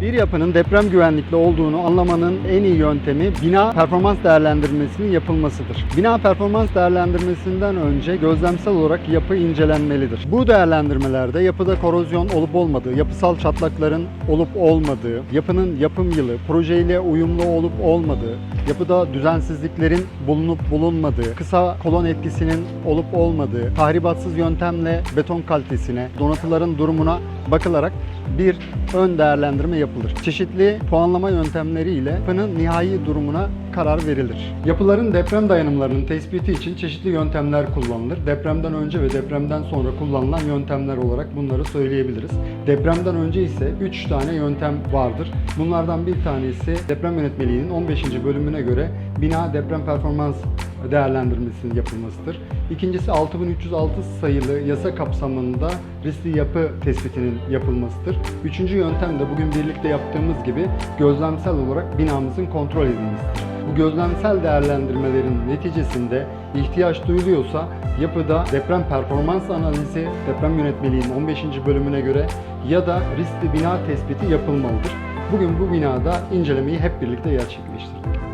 Bir yapının deprem güvenlikli olduğunu anlamanın en iyi yöntemi bina performans değerlendirmesinin yapılmasıdır. Bina performans değerlendirmesinden önce gözlemsel olarak yapı incelenmelidir. Bu değerlendirmelerde yapıda korozyon olup olmadığı, yapısal çatlakların olup olmadığı, yapının yapım yılı, projeyle uyumlu olup olmadığı, yapıda düzensizliklerin bulunup bulunmadığı, kısa kolon etkisinin olup olmadığı, tahribatsız yöntemle beton kalitesine, donatıların durumuna bakılarak bir ön değerlendirme yapılır. Çeşitli puanlama yöntemleriyle yapının nihai durumuna karar verilir. Yapıların deprem dayanımlarının tespiti için çeşitli yöntemler kullanılır. Depremden önce ve depremden sonra kullanılan yöntemler olarak bunları söyleyebiliriz. Depremden önce ise 3 tane yöntem vardır. Bunlardan bir tanesi deprem yönetmeliğinin 15. bölümüne göre bina deprem performans değerlendirmesinin yapılmasıdır. İkincisi 6306 sayılı yasa kapsamında riskli yapı tespitinin yapılmasıdır. Üçüncü yöntem de bugün birlikte yaptığımız gibi gözlemsel olarak binamızın kontrol edilmesidir. Bu gözlemsel değerlendirmelerin neticesinde ihtiyaç duyuluyorsa yapıda deprem performans analizi deprem yönetmeliğinin 15. bölümüne göre ya da riskli bina tespiti yapılmalıdır. Bugün bu binada incelemeyi hep birlikte gerçekleştirdik.